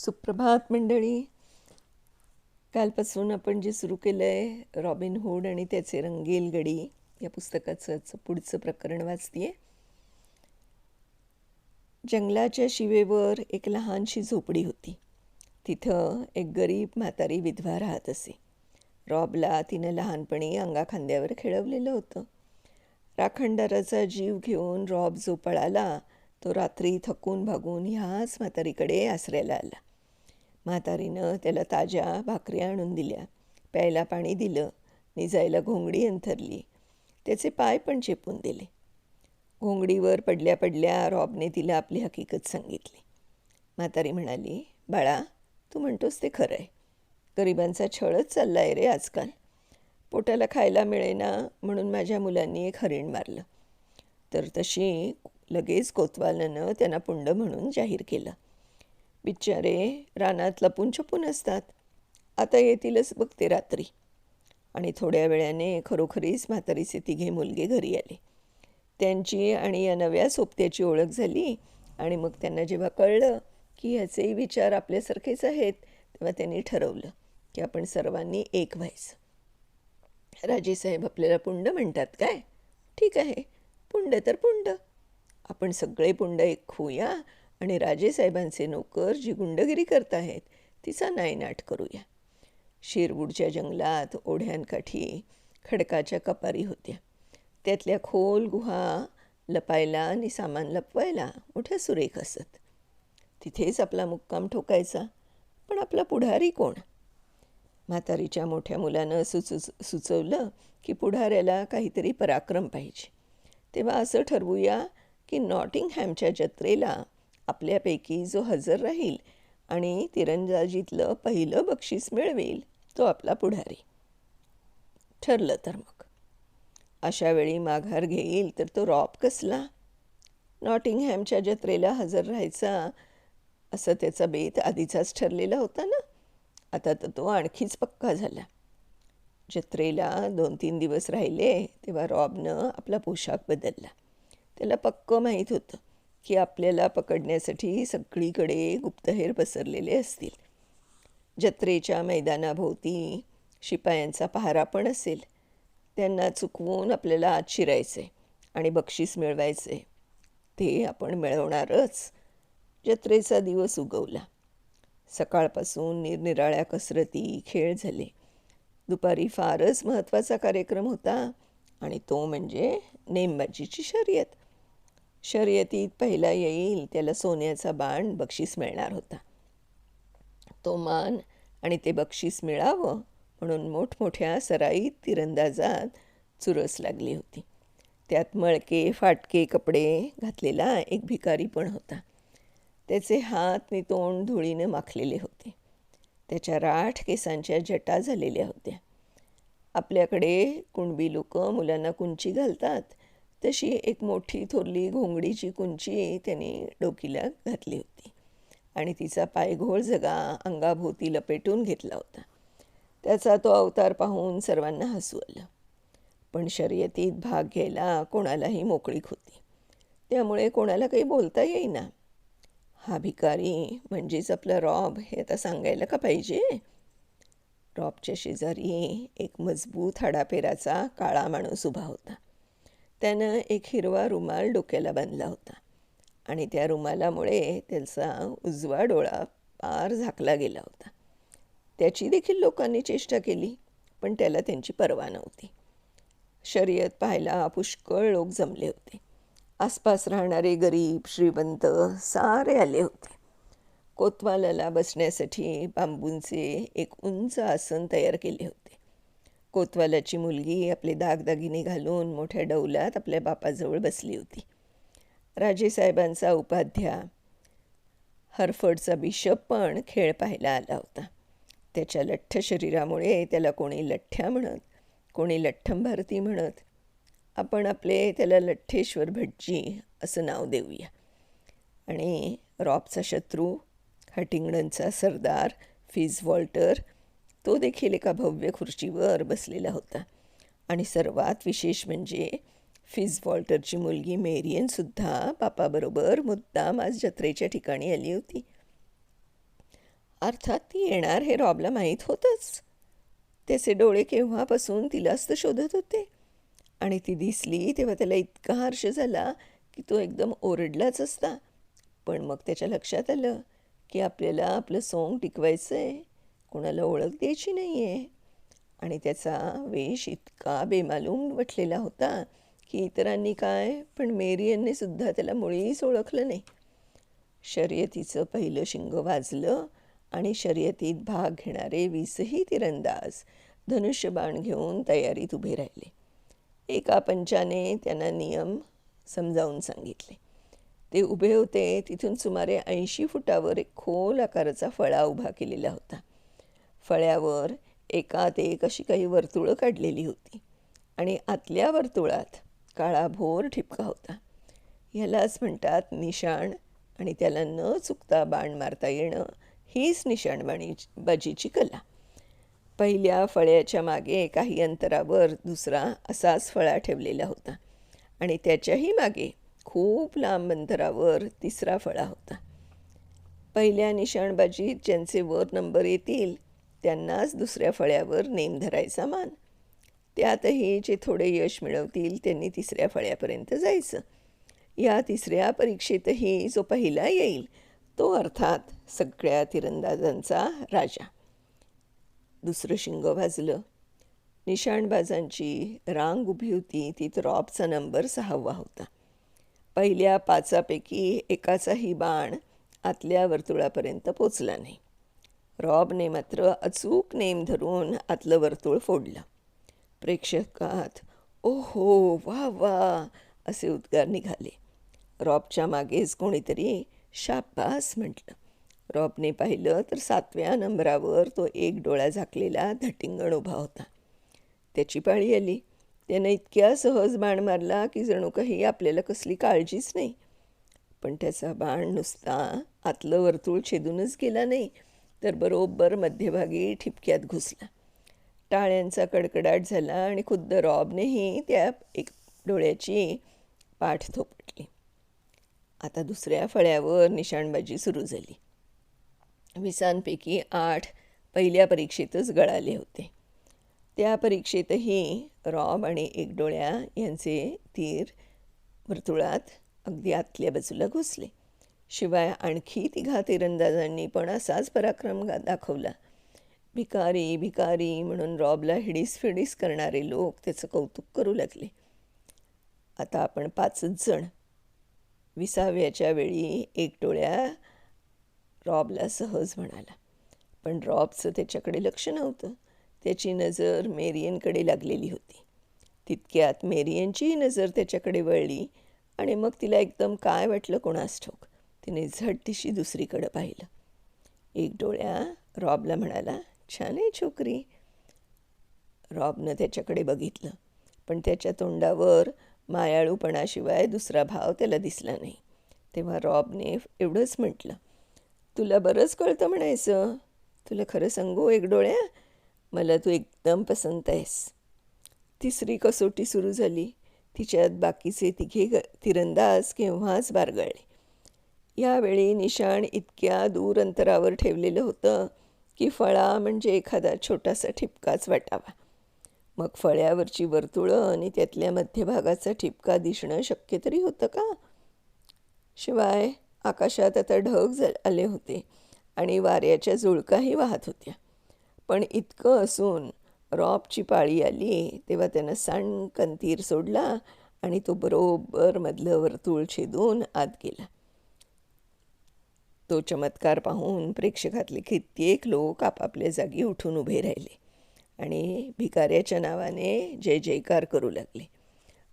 सुप्रभात मंडळी. कालपासून आपण जे सुरू केलं आहे रॉबिन हुड आणि त्याचे रंगील गडी या पुस्तकाचं पुढचं प्रकरण वाचते जंगलाच्या शिवेवर एक लहानशी झोपडी होती. तिथं एक गरीब म्हातारी विधवा राहत असे. रॉबला तिनं लहानपणी अंगाखांद्यावर खेळवलेलं होतं. राखणदाराचा जीव घेऊन रॉब जो पळाला तो रात्री थकून भागून ह्याच म्हातारीकडे आसऱ्याला आला. म्हातारीनं त्याला ताज्या भाकरी आणून दिल्या. प्यायला पाणी दिलं. निजायला घोंगडी अंथरली. त्याचे पाय पण चेपून दिले. घोंगडीवर पडल्या पडल्या रॉबने तिला आपली हकीकत सांगितली. म्हातारी म्हणाली बाळा तू म्हणतोस ते खरं आहे. गरिबांचा छळच चालला आहे रे आजकाल. पोटाला खायला मिळेना म्हणून माझ्या मुलांनी एक हरिण मारलं. तर तशी लगेच कोतवालानं त्यांना पुंड म्हणून जाहीर केलं. बिचारे रानात लपून छपून असतात. आता येतीलच बघते रात्री. आणि थोड्या वेळाने खरोखरीच म्हातारीचे तिघे मुलगे घरी आले. त्यांची आणि या नव्या सोबत्याची ओळख झाली आणि मग त्यांना जेव्हा कळलं की ह्याचेही विचार आपल्यासारखेच आहेत तेव्हा त्यांनी ठरवलं की आपण सर्वांनी एक व्हायचं. राजेसाहेब आपल्याला पुंड म्हणतात काय? ठीक आहे पुंड तर पुंड. आपण सगळे पुंड एक होऊया आणि राजेसाहेबांचे नोकर जी गुंडगिरी करत आहेत तिचा नायनाट करूया. शिरवूडच्या जंगलात ओढ्यांकाठी खडकाच्या कपारी होत्या. त्यातल्या खोल गुहा लपायला आणि सामान लपवायला मोठ्या सुरेख असत. तिथेच आपला मुक्काम ठोकायचा पण आपला पुढारी कोण? म्हातारीच्या मोठ्या मुलानं सुचू सुचवलं की पुढाऱ्याला काहीतरी पराक्रम पाहिजे. तेव्हा असं ठरवूया की नॉटिंगहॅमच्या जत्रेला आपल्यापैकी जो हजर राहील आणि तिरंदाजीतलं पहिलं बक्षीस मिळवेल तो आपला पुढारी. ठरलं तर मग. अशा वेळी माघार घेईल तर तो रॉब कसला? नॉटिंगहॅमच्या जत्रेला हजर राहायचा असं त्याचा बेत आधीचाच ठरलेला होता ना? आता तर तो आणखीच पक्का झाला. जत्रेला दोन तीन दिवस राहिले तेव्हा रॉबनं आपला पोशाख बदलला. त्याला पक्कं माहीत होतं. की आपल्याला पकडण्यासाठी सगळीकडे गुप्तहेर पसरलेले असतील. जत्रेच्या मैदानाभोवती शिपायांचा पहारा पण असेल. त्यांना चुकवून आपल्याला आत शिरायचे आणि बक्षीस मिळवायचे ते आपण मिळवणारच. जत्रेचा दिवस उगवला. सकाळपासून निरनिराळ्या कसरती खेळ झाले. दुपारी फारच महत्त्वाचा कार्यक्रम होता आणि तो म्हणजे नेमबाजीची शर्यत. शर्यतीत पहिला येईल त्याला सोन्याचा बाण बक्षीस मिळणार होता. तो मान आणि ते बक्षीस मिळावं म्हणून मोठमोठ्या सराईत तिरंदाजात चुरस लागली होती. त्यात मळके फाटके कपडे घातलेला एक भिकारी पण होता. त्याचे हात नि तोंड धुळीनं माखलेले होते. त्याच्या राठ केसांच्या जटा झालेल्या होत्या. आपल्याकडे कुणबी लोक मुलांना कुंची घालतात तशी एक मोठी थोरली घोंगडीची कुंची त्याने डोकीला घातली होती. आणि तिचा पायघोळ जगा अंगाभोवती लपेटून घेतला होता. त्याचा तो अवतार पाहून सर्वांना हसू आलं. पण शर्यतीत भाग घ्यायला कोणालाही मोकळीक होती. त्यामुळे कोणाला काही बोलता येईना. हा भिकारी म्हणजेच आपला रॉब हे आता सांगायला का पाहिजे? रॉबच्या शेजारी एक मजबूत हाडापेराचा काळा माणूस उभा होता. त्यानं एक हिरवा रुमाल डोक्याला बांधला होता. आणि त्या रुमालामुळे त्याचा उजवा डोळा पार झाकला गेला होता. त्याची देखील लोकांनी चेष्टा केली पण त्याला त्यांची पर्वा नव्हती. शर्यत पाहायला पुष्कळ लोक जमले होते. आसपास राहणारे गरीब श्रीमंत सारे आले होते. कोतवालाला बसण्यासाठी बांबूंचे एक उंच आसन तयार केले होते. कोतवालाची मुलगी आपले दागदागिने घालून मोठ्या डौलात आपल्या बापाजवळ बसली होती. राजेसाहेबांचा उपाध्या हरफडचा बिशप पण खेळ पाहायला आला होता. त्याच्या लठ्ठ शरीरामुळे त्याला कोणी लठ्ठ्या म्हणत कोणी लठ्ठम भारती म्हणत आपण आपले त्याला लठ्ठेश्वर भटजी असं नाव देऊया. आणि रॉबचा शत्रू हटिंगडनचा सरदार फिज वॉल्टर तो देखील एका भव्य खुर्चीवर बसलेला होता. आणि सर्वात विशेष म्हणजे फिज वॉल्टरची मुलगी मेरियनसुद्धा बापाबरोबर मुद्दाम आज जत्रेच्या ठिकाणी आली होती. अर्थात ती येणार हे रॉबला माहीत होतंच. त्याचे डोळे केव्हापासून तिलाच तर शोधत होते. आणि ती दिसली तेव्हा त्याला इतका हर्ष झाला की तो एकदम ओरडलाच असता. पण मग त्याच्या लक्षात आलं की आपल्याला आपलं सोंग टिकवायचं आहे कोणाला ओळख द्यायची नाही आहे आणि त्याचा वेश इतका बेमालूम वटलेला होता की इतरांनी काय पण मेरियनने सुद्धा त्याला मुळीच ओळखलं नाही. शर्यतीचं पहिलं शिंग वाजलं आणि शर्यतीत भाग घेणारे वीसही तिरंदाज धनुष्यबाण घेऊन तयारीत उभे राहिले. एका पंचाने त्यांना नियम समजावून सांगितले. ते उभे होते तिथून सुमारे ऐंशी फुटावर एक खोल आकाराचा फळा उभा केलेला होता. फळ्यावर एकात एक अशी काही वर्तुळं काढलेली होती. आणि आतल्या वर्तुळात काळा भोर ठिपका होता. ह्यालाच म्हणतात निशाण आणि त्याला न चुकता बाण मारता येणं हीच निशाणबाणी बाजीची कला. पहिल्या फळ्याच्या मागे काही अंतरावर दुसरा असाच फळा ठेवलेला होता आणि त्याच्याही मागे खूप लांब अंतरावर तिसरा फळा होता. पहिल्या निशाणबाजीत ज्यांचे वर नंबर येतील त्यांनाच दुसऱ्या फळ्यावर नेम धरायचा मान. त्यातही जे थोडे यश मिळवतील त्यांनी तिसऱ्या फळ्यापर्यंत जायचं. या तिसऱ्या परीक्षेतही जो पहिला येईल तो अर्थात सगळ्या तिरंदाजांचा राजा. दुसरं शिंग भाजलं. निशाणबाजांची रांग उभी होती तीत रॉबचा नंबर सहावा होता. पहिल्या पाचापैकी एकाचाही बाण आतल्या वर्तुळापर्यंत पोचला नाही. रॉबने मात्र अचूक नेम धरून आतलं वर्तुळ फोडलं. प्रेक्षकात ओहो वा वा असे उद्गार निघाले. रॉबच्या मागेच कोणीतरी शाबास म्हटलं. रॉबने पाहिलं तर सातव्या नंबरावर तो एक डोळा झाकलेला धटिंगण उभा होता. त्याची पाळी आली. त्यानं इतक्या सहज बाण मारला की जणू काही आपल्याला कसली काळजीच नाही. पण त्याचा बाण नुसता आतलं वर्तुळ छेदूनच गेला नाही. तर बरोबर मध्यभागी ठिपक्यात घुसला. टाळ्यांचा कडकडाट झाला आणि खुद्द रॉबनेही त्या एक डोळ्याची पाठ थोपटली. आता दुसऱ्या फळ्यावर निशाणबाजी सुरू झाली. विसांपैकी आठ पहिल्या परीक्षेतच गळाले होते. त्या परीक्षेतही रॉब आणि एक डोळ्या यांचे तीर वर्तुळात अगदी आतल्या बाजूला घुसले. शिवाय आणखी तिघा तिरंदाजांनी पण असाच पराक्रम दाखवला. भिकारी भिकारी म्हणून रॉबला हिडीस फिडीस करणारे लोक त्याचं कौतुक करू लागले. आता आपण पाचच जण. विसाव्याच्या वेळी एक डोळ्या रॉबला सहज म्हणाला. पण रॉबचं त्याच्याकडे लक्ष नव्हतं. त्याची नजर मेरियनकडे लागलेली होती. तितक्यात मेरियनचीही नजर त्याच्याकडे वळली आणि मग तिला एकदम काय वाटलं कोणास ठोक तिने झटदिशी दुसरीकडं पाहिलं. एक डोळ्या रॉबला म्हणाला छान आहे छोकरी. रॉबनं त्याच्याकडे बघितलं पण त्याच्या तोंडावर मायाळूपणाशिवाय दुसरा भाव त्याला दिसला नाही. तेव्हा रॉबने एवढंच म्हटलं तुला बरंच कळतं म्हणायचं. तुला खरं सांगू एक डोळ्या मला तू एकदम पसंत आहेस. तिसरी कसोटी सुरू झाली. तिच्यात बाकीचे तिघे ग तिरंदाज केव्हाच बारगळले. यावेळी निशाण इतक्या दूर अंतरावर ठेवलेलं होतं की फळा म्हणजे एखादा छोटासा ठिपकाच वाटावा. मग फळ्यावरची वर्तुळं आणि त्यातल्या मध्यभागाचा ठिपका दिसणं शक्य तरी होतं का? शिवाय आकाशात आता ढग ज आले होते आणि वाऱ्याच्या जुळकाही वाहत होत्या. पण इतकं असून रॉबची पाळी आली तेव्हा त्यानं सणकन तीर सोडला आणि तो बरोबर मधलं वर्तुळ छेदून आत गेला. तो चमत्कार पाहून प्रेक्षकातले कित्येक लोक आपापल्या जागी उठून उभे राहिले आणि भिकाऱ्याच्या नावाने जय जयकार करू लागले.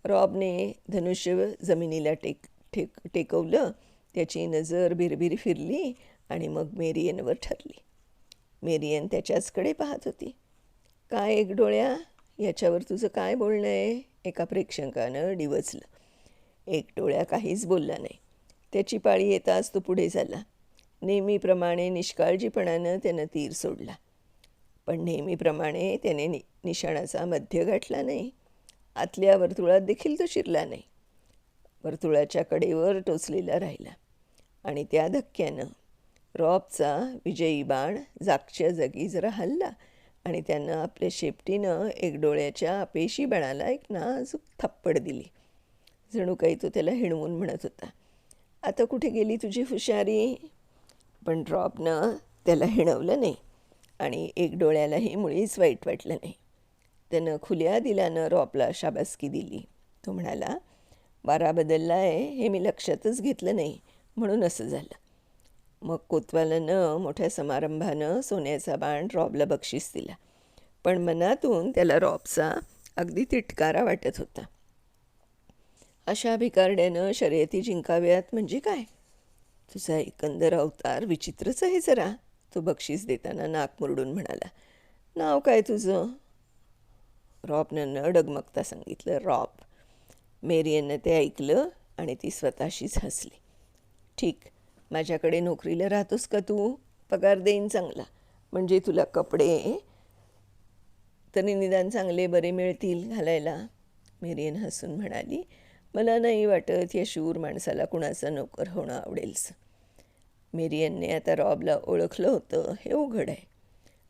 रॉबने धनुष्य जमिनीला टेक ठेक टेकवलं त्याची नजर भिरभिर फिरली आणि मग मेरियनवर ठरली. मेरियन त्याच्याचकडे पाहत होती. काय एक डोळ्या? याच्यावर तुझं काय बोलणं आहे? एका प्रेक्षकानं डिवचलं. एक डोळ्या काहीच बोलला नाही. त्याची पाळी येताच तो पुढे झाला. नेहमीप्रमाणे निष्काळजीपणानं त्यानं तीर सोडला. पण नेहमीप्रमाणे त्याने नि निशाणाचा मध्य गाठला नाही. आतल्या वर्तुळात देखील तो शिरला नाही. वर्तुळाच्या कडेवर टोचलेला राहिला. आणि त्या धक्क्यानं रॉबचा विजयी बाण जागच्या जागी जरा हल्ला आणि त्यानं आपल्या शेपटीनं एक डोळ्याच्या पेशी बाणाला एक नाजूक थप्पड दिली. जणू काही तो त्याला हिणवून म्हणत होता आता कुठे गेली तुझी हुशारी? पण रॉबनं त्याला हिणवलं नाही आणि एक डोळ्यालाही मुळीच वाईट वाटलं नाही. त्यानं खुल्या दिल्यानं रॉबला शाबासकी दिली. तो म्हणाला वारा बदलला आहे हे मी लक्षातच घेतलं नाही. म्हणून असं झालं. मग कोतवालानं मोठ्या समारंभानं सोन्याचा बाण रॉबला बक्षीस दिला. पण मनातून त्याला रॉबचा अगदी तिटकारा वाटत होता. अशा भिकारड्यानं शर्यती जिंकाव्यात म्हणजे काय? तुझा एकंदर अवतार विचित्रच आहे जरा. तो बक्षीस देताना नाक मुरडून म्हणाला नाव काय तुझं? रॉबनं न डगमगता सांगितलं रॉब. मेरियननं ते ऐकलं आणि ती स्वतःशीच हसली. ठीक माझ्याकडे नोकरीला राहतोस का तू? पगार देईन चांगला. म्हणजे तुला कपडे तरी निदान चांगले बरे मिळतील घालायला. मेरियन हसून म्हणाली मला नाही वाटत या शूर माणसाला कुणाचा नोकर होणं आवडेलच. मेरियनने आता रॉबला ओळखलं होतं हे उघड आहे.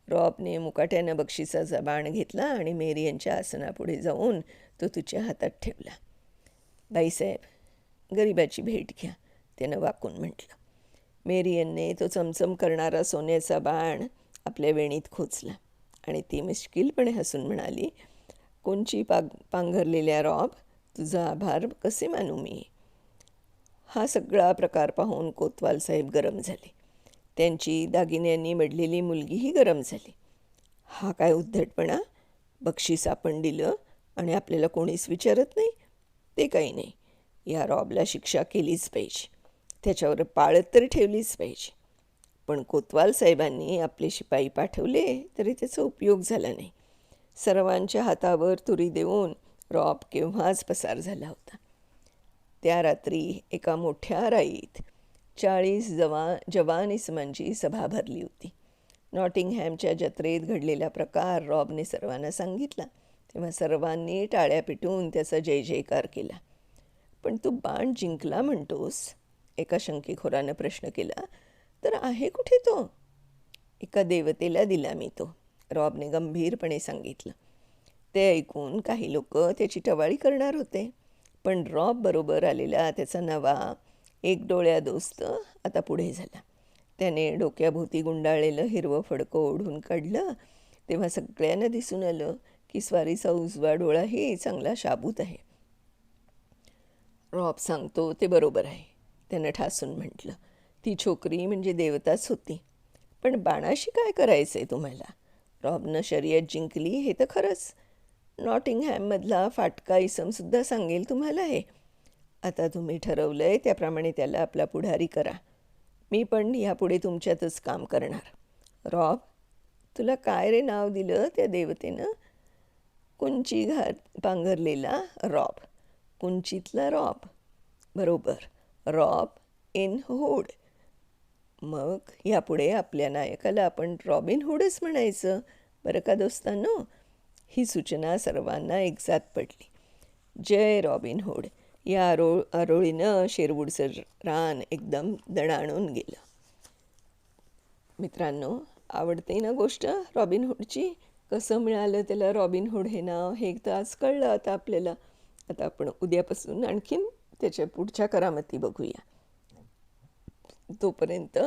रॉबने मुकाट्यानं बक्षिसाचा बाण घेतला आणि मेरियनच्या आसनापुढे जाऊन तो तिच्या हातात ठेवला. बाईसाहेब गरिबाची भेट घ्या त्यानं वाकून म्हटलं. मेरियनने तो चमचम करणारा सोन्याचा बाण आपल्या वेणीत खोचला आणि ती मिश्किलपणे हसून म्हणाली कोणची पाग पांघरलेल्या रॉब? तुझा आभार कसे मानू मी? हा सगळा प्रकार पाहून कोतवाल साहेब गरम झाले. त्यांची दागिन्यांनी मडलेली मुलगीही गरम झाली. हा काय उद्धटपणा? बक्षीस आपण दिलं आणि आपल्याला कोणीच विचारत नाही? ते काही नाही. या रॉबला शिक्षा केलीच पाहिजे. त्याच्यावर पाळत तरी ठेवलीच पाहिजे. पण कोतवाल साहेबांनी आपले शिपाई पाठवले तरी त्याचा उपयोग झाला नाही. सर्वांच्या हातावर तुरी देऊन रॉब केव्हाच पसार झाला होता. त्या रात्री एका मोठ्या राईत चाळीस जवा जवान इसमांची सभा भरली होती. नॉटिंगहॅमच्या जत्रेत घडलेला प्रकार रॉबने सर्वांना सांगितला. तेव्हा सर्वांनी टाळ्या पिटून त्याचा जय जयकार केला. पण तू बाण जिंकला म्हणतोस? एका शंकेखोरानं प्रश्न केला. तर आहे कुठे तो? एका देवतेला दिला मी तो रॉबने गंभीरपणे सांगितलं. ते ऐकून काही लोक त्याची टवाळी करणार होते. पण रॉब बरोबर आलेला त्याचा नवा एक डोळ्या दोस्त आता पुढे झाला. त्याने डोक्याभोवती गुंडाळलेलं हिरवं फडकं ओढून काढलं. तेव्हा सगळ्यांना दिसून आलं की स्वारीचा उजवा डोळाही चांगला शाबूत आहे. रॉब सांगतो ते बरोबर आहे. त्यानं ठासून म्हटलं ती छोकरी म्हणजे देवताच होती. पण बाणाशी काय करायचं आहे तुम्हाला? रॉबनं शर्यत जिंकली हे तर खरंच. नॉटिंगहॅममधला फाटका इसमसुद्धा सांगेल तुम्हाला हे. आता तुम्ही ठरवलं आहे त्याप्रमाणे त्याला आपला पुढारी करा. मी पण ह्यापुढे तुमच्यातच काम करणार. रॉब तुला काय रे नाव दिलं त्या देवतेनं? कुंची घात पांघरलेला रॉब. कुंचीतला रॉब. बरोबर रॉब इन हुड. मग यापुढे आपल्या नायकाला आपण रॉबिन हुडच म्हणायचं. बरं का दोस्तांनो? ही सूचना सर्वांना एकसाथ पडली. जय रॉबिन हुड या आरो आरोळीनं शेरवूडचं रान एकदम दणाणून गेलं. मित्रांनो आवडते ना गोष्ट रॉबिन हुडची? कसं मिळालं त्याला रॉबिन हुड हे नाव? हे तर आज कळलं आता आपल्याला. आता आपण उद्यापासून आणखीन त्याच्या पुढच्या करामती बघूया. तोपर्यंत